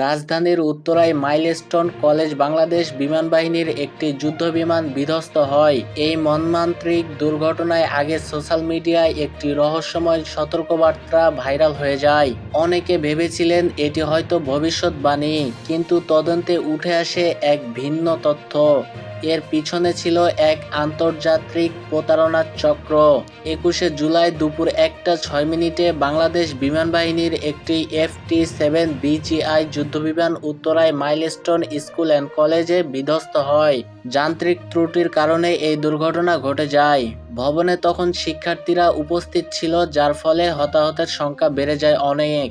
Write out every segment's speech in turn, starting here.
রাজধানীর উত্তরায় milestone college Bangladesh বিমান বাহিনীর একটি যুদ্ধ বিমান বিধ্বস্ত হয়। এই মনমান্ত্রিক দুর্ঘটনায় আগে সোশ্যাল মিডিয়ায় একটি রহস্যময় সতর্কবার্তা ভাইরাল হয়ে যায়। অনেকে ভেবেছিলেন এটি হয়তো ভবিষ্যৎবাণী, কিন্তু তদন্তে উঠে আসে এক ভিন্ন তথ্য। এর পিছনে ছিল এক আন্তর্জাতিক প্রতারণার চক্র। একুশে জুলাই দুপুর একটা ছয় মিনিটে বাংলাদেশ বিমান বাহিনীর একটি এফ টি সেভেন বিজিআই যুদ্ধবিমান উত্তরায় মাইলস্টোন স্কুল অ্যান্ড কলেজে বিধ্বস্ত হয়। যান্ত্রিক ত্রুটির কারণে এই দুর্ঘটনা ঘটে যায়। ভবনে তখন শিক্ষার্থীরা উপস্থিত ছিল, যার ফলে হতাহতের সংখ্যা বেড়ে যায় অনেক।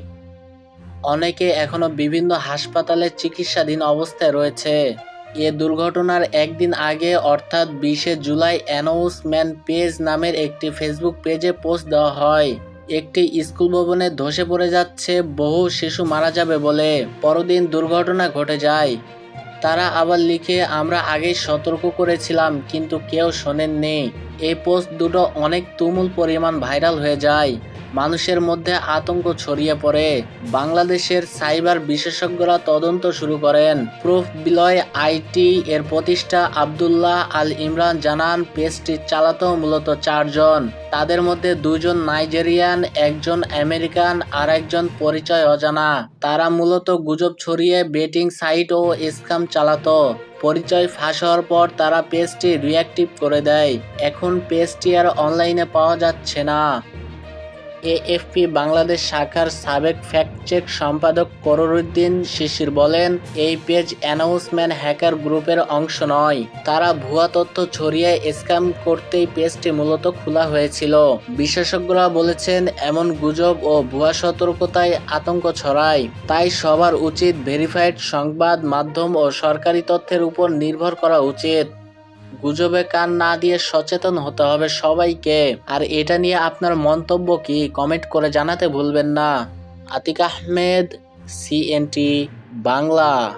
অনেকে এখনও বিভিন্ন হাসপাতালে চিকিৎসাধীন অবস্থায় রয়েছে। এ দুর্ঘটনার একদিন আগে, অর্থাৎ বিশে জুলাই, অ্যানাউন্সমেন্ট পেজ নামের একটি ফেসবুক পেজে পোস্ট দেওয়া হয়। একটি স্কুল ভবনে ধসে পড়ে যাচ্ছে বহু শিশু মারা যাবে বলে পরদিন দুর্ঘটনা ঘটে যায়। তারা আবার লিখে, আমরা আগেই সতর্ক করেছিলাম, কিন্তু কেউ শোনেননি। এই পোস্ট দুটো অনেক তুমুল পরিমাণ ভাইরাল হয়ে যায়। মানুষের মধ্যে আতঙ্ক ছড়িয়ে পড়ে। বাংলাদেশের সাইবার বিশেষজ্ঞরা তদন্ত শুরু করেন। প্রুফ বিলয় আইটি এর প্রতিষ্ঠা আবদুল্লাহ আল ইমরান জানান, পেজটি চালাতো মূলত চারজন। তাদের মধ্যে দুজন নাইজেরিয়ান, একজন আমেরিকান আর একজন পরিচয় অজানা। তারা মূলত গুজব ছড়িয়ে বেটিং সাইট ও স্ক্যাম চালাতো। পরিচয় ফাঁস হওয়ার পর তারা পেজটি রিঅ্যাক্টিভ করে দেয়। এখন পেজটি আর অনলাইনে পাওয়া যাচ্ছে না। এএফপি বাংলাদেশ শাখার সাবেক ফ্যাক্ট চেক সম্পাদক কররুদ্দিন শিশির বলেন, এই পেজ অ্যানাউন্সমেন্ট হ্যাকার গ্রুপের অংশ নয়। তারা ভুয়া তথ্য ছড়িয়ে স্ক্যাম করতেই পেজটি মূলত খোলা হয়েছিল। বিশেষজ্ঞরা বলেছেন, এমন গুজব ও ভুয়া সতর্কতায় আতঙ্ক ছড়ায়। তাই সবার উচিত ভেরিফাইড সংবাদ মাধ্যম ও সরকারি তথ্যের উপর নির্ভর করা উচিত। গুজবে কান না দিয়ে সচেতন হতে হবে সবাইকে। আর এটা নিয়ে আপনার মন্তব্য কি, কমেন্ট করে জানাতে ভুলবেন না। আতিক আহমেদ, সিএনটি বাংলা।